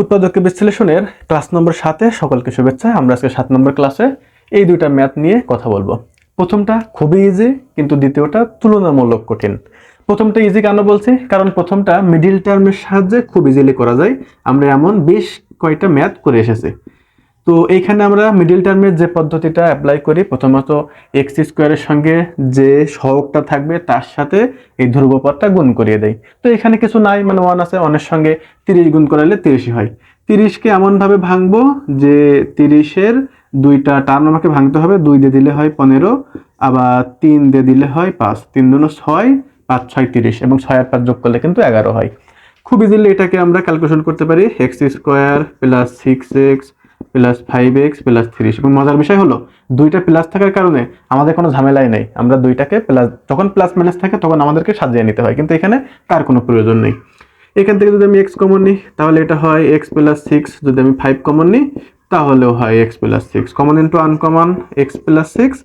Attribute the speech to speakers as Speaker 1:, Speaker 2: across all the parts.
Speaker 1: উৎপাদক বিশ্লেষণের ক্লাস নম্বর সাতে সকলকে শুভেচ্ছা। আমরা আজকে সাত নম্বর ক্লাসে এই দুইটা ম্যাথ নিয়ে কথা বলব। প্রথমটা খুবই ইজি কিন্তু দ্বিতীয়টা তুলনামূলক কঠিন। প্রথমটা ইজি কেন বলছি? কারণ প্রথমটা মিডিল টার্মের সাহায্যে খুব ইজিলি করা যায়। আমরা এমন বেশ কয়টা ম্যাথ করে এসেছি। তো এইখানে আমরা মিডিল টার্মের যে পদ্ধতিটা অ্যাপ্লাই করি, প্রথমত এক্স স্কোয়ারের সঙ্গে যে সহগটা থাকবে, তার সাথে এই ধ্রুবপদটা গুণ করিয়ে দেয় তো এখানে কিছু নাই মানে ওয়ান আছে ওয়ানের সঙ্গে তিরিশ গুণ করালে তিরিশই হয়। তিরিশকে এমনভাবে ভাঙবো যে তিরিশের দুইটা টার্ম আমাকে ভাঙতে হবে, দুই দিয়ে দিলে হয় পনেরো, আবার তিন দিয়ে দিলে হয় পাঁচ। তিন দুনো ছয়, পাঁচ ছয় তিরিশ, এবং ছয় আর পাঁচ যোগ করলে কিন্তু এগারো হয়। খুব ইজিলি এটাকে আমরা ক্যালকুলেশন করতে পারি x square plus six x plus five x plus থ্রিশ এবং মজার বিষয় হলো, দুইটা প্লাস থাকার কারণে আমাদের কোনো ঝামেলাই নেই। আমরা দুইটাকে প্লাস যখন প্লাস মাইনাস থাকে তখন আমাদেরকে সাজিয়ে নিতে হয়, কিন্তু এখানে তার কোনো প্রয়োজন নেই। এখান থেকে যদি আমি এক্স কমন নিই, তাহলে এটা হয় এক্স প্লাস সিক্স যদি আমি ফাইভ কমন নিই, তাহলেও হয় x plus six common into uncommon x plus six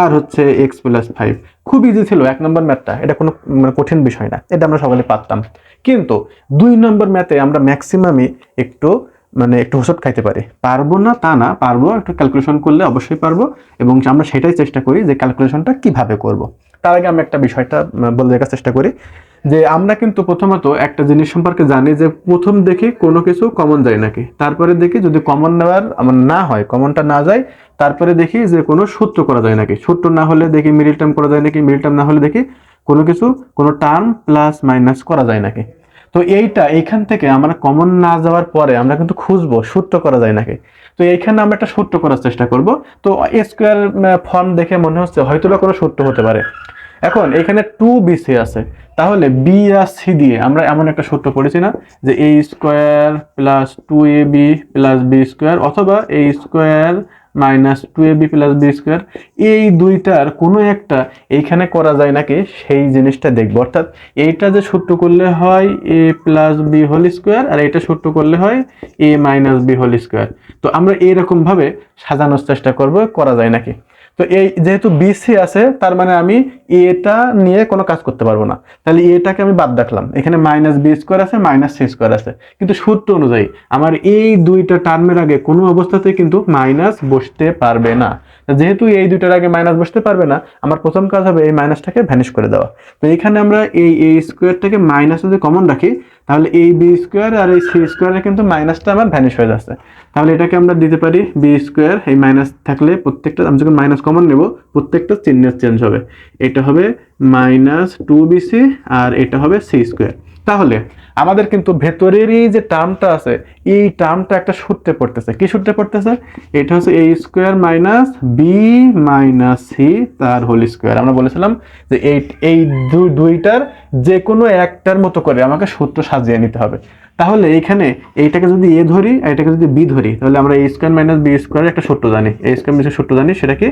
Speaker 1: আর হচ্ছে এক্স প্লাস ফাইভ খুব ইজি ছিল, এক নম্বর ম্যাথটা এটা কোনো মানে কঠিন বিষয় না। এটা আমরা সকলে পারতাম। কিন্তু দুই নম্বর ম্যাথে আমরা ম্যাক্সিমামই একটু মানে একটু হোসট খাইতে পারি। পারব না তা না, পারব, একটু ক্যালকুলেশন করলে অবশ্যই পারব এবং আমরা সেটাই চেষ্টা করি যে ক্যালকুলেশনটা কীভাবে করব। তার আগে আমি একটা বিষয়টা বলে দেখার চেষ্টা করি যে আমরা কিন্তু প্রথমত একটা জিনিস সম্পর্কে জানি যে প্রথম দেখি কোনো কিছু কমন যায় নাকি। তারপরে দেখি যদি কমন নেওয়ার আমার না হয় কমনটা না যায়, তারপরে দেখি যে কোনো সূত্র করা যায় নাকি। সূত্র না হলে দেখি মিডিল টার্ম করা যায় নাকি মিডিল টার্ম না হলে দেখি কোনো কিছু, কোনো টার্ম প্লাস মাইনাস করা যায় নাকি। তো এইটা এইখান থেকে আমরা কমন না যাওয়ার পরে আমরা কিন্তু খুঁজবো, সূত্র করা যায় নাকি? তো এইখানে আমরা একটা সূত্র করার চেষ্টা করব। তো স্কোয়ার ফর্ম দেখে মনে হচ্ছে হয়তো কোনো সূত্র হতে পারে। এখন এখানে টু বি সি আছে। তাহলে বি আর সি দিয়ে আমরা এমন একটা সূত্র পড়েছি না যে a square plus two a b plus b square অথবা a square minus two a b plus b square এই দুইটার কোনো একটা এইখানে করা যায় নাকি? সেই জিনিসটা দেখব। অর্থাৎ এইটা যে সূত্র করলে হয় a plus b whole square আর এটা সূত্র করলে হয় a minus b whole square তো আমরা এইরকমভাবে সাজানোর চেষ্টা করব, করা যায় নাকি? তো এই যেহেতু বিসি আছে, তার মানে আমি এটা নিয়ে কোনো কাজ করতে পারব না। তাহলে এটাকে আমি বাদ রাখলাম। এখানে মাইনাস বি স্কোয়ার আছে মাইনাস সি স্কোয়ার আছে। কিন্তু সূত্র অনুযায়ী আমার এই দুইটা টার্মের আগে কোনো অবস্থাতে কিন্তু মাইনাস বসতে পারবে না। যেহেতু এই দুইটার আগে মাইনাস বসতে পারবে না, আমার প্রথম কাজ হবে এই মাইনাসটাকে ভ্যানিশ করে দেওয়া। তো এখানে আমরা এই এ স্কোয়ারটাকে মাইনাস যদি কমন রাখি তাহলে এই বি স্কোয়ার আর এই সি স্কোয়ারে কিন্তু মাইনাসটা আমার ভ্যানিশ হয়ে যাচ্ছে। তাহলে এটাকে আমরা দিতে পারি বি স্কোয়ার এই মাইনাস থাকলে প্রত্যেকটা, আমি যখন মাইনাস কমন নেব, প্রত্যেকটা চিহ্নের চেঞ্জ হবে। এটা হবে মাইনাস টু বিসি আর এটা হবে সি স্কোয়ার তাহলে আমাদের কিন্তু ভেতরেরই যে টার্মটা আছে, এই টার্মটা একটা সূত্রে পড়তেছে। কি সূত্রে পড়তেছে? এটা হচ্ছে a square minus b minus c তার হোল স্কোয়ার আমরা বলেছিলাম যে এই এই দুইটার যে কোনো একটার মতো করে আমাকে সূত্র সাজিয়ে নিতে হবে। তাহলে এইখানে এইটাকে যদি এ ধরি এটাকে যদি বি ধরি, তাহলে আমরা a square minus b square একটা সূত্র জানি। এ স্কোয়ার মাইনাস সূত্র জানি সেটাকে,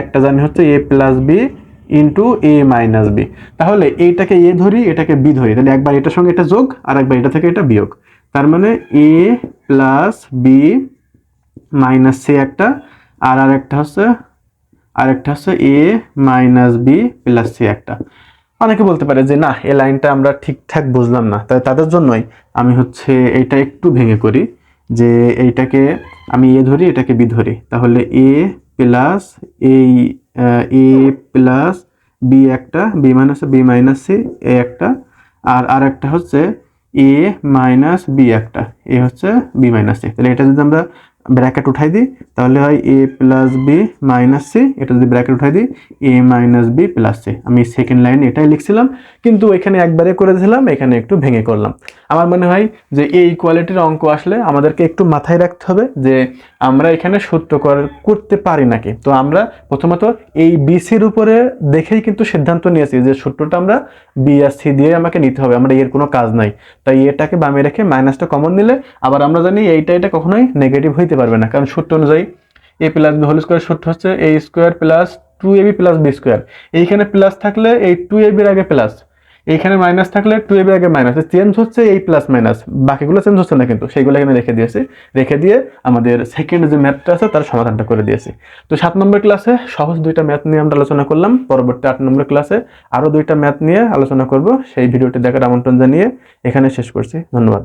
Speaker 1: একটা জানি হচ্ছে a plus b into a minus b তাহলে এইটাকে এ ধরি, এটাকে বি ধরি। তাহলে একবার এটার সঙ্গে এটা যোগ আর একবার এটা থেকে এটা বিয়োগ। তার মানে a plus b minus c একটা, আর আর একটা হচ্ছে আর একটা হচ্ছে a minus b plus c একটা। অনেকে বলতে পারে যে, না, এ লাইনটা আমরা ঠিকঠাক বুঝলাম না। তাই তাদের জন্যই আমি হচ্ছে এটা একটু ভেঙে করি যে, এইটাকে আমি এ ধরি, এটাকে বি ধরি। তাহলে এ প্লাস এই এ প্লাস বি একটা b minus b minus c a একটা, আর আর একটা হচ্ছে এ মাইনাস বি একটা এ হচ্ছে বি মাইনাস সি তাহলে এটা যদি আমরা ব্র্যাকেট উঠাই দিই, তাহলে হয় a plus b minus c এটা যদি ব্র্যাকেট উঠাই দিই a minus b plus c আমি সেকেন্ড লাইনে এটাই লিখছিলাম, কিন্তু এখানে একবারে করে দিয়েছিলাম এখানে একটু ভেঙে করলাম। আমার মনে হয় যে এই কোয়ালিটির অঙ্ক আসলে আমাদেরকে একটু মাথায় রাখতে হবে যে আমরা এখানে সূত্র করতে পারি নাকি। তো আমরা প্রথমত এই বিসির উপরে দেখেই কিন্তু সিদ্ধান্ত নিয়েছি যে সূত্রটা আমরা বি আর সি দিয়ে আমাকে নিতে হবে, আমরা এর কোনো কাজ নাই। তাই এটাকে বামে রেখে মাইনাসটা কমন নিলে, আবার আমরা জানি এইটা এটা কখনোই নেগেটিভ হইতে পারবে না। কারণ সূত্র অনুযায়ী a plus b whole square সূত্র হচ্ছে a square plus two a b plus b square এইখানে প্লাস থাকলে এই টু এ বির আগে প্লাস এইখানে মাইনাস থাকলে টু এ বির আগে মাইনাস চেঞ্জ হচ্ছে এই প্লাস মাইনাস বাকিগুলো চেঞ্জ হচ্ছে না কিন্তু, সেইগুলো এখানে রেখে দিয়েছি। রেখে দিয়ে আমাদের সেকেন্ড যে ম্যাথটা আছে, তার সমাধানটা করে দিয়েছি। তো সাত নম্বর ক্লাসে সহজ দুইটা ম্যাথ নিয়ে আমরা আলোচনা করলাম। পরবর্তী আট নম্বর ক্লাসে আরও দুইটা ম্যাথ নিয়ে আলোচনা করব। সেই ভিডিওটি দেখার আমন্ত্রণ জানিয়ে এখানে শেষ করছি। ধন্যবাদ।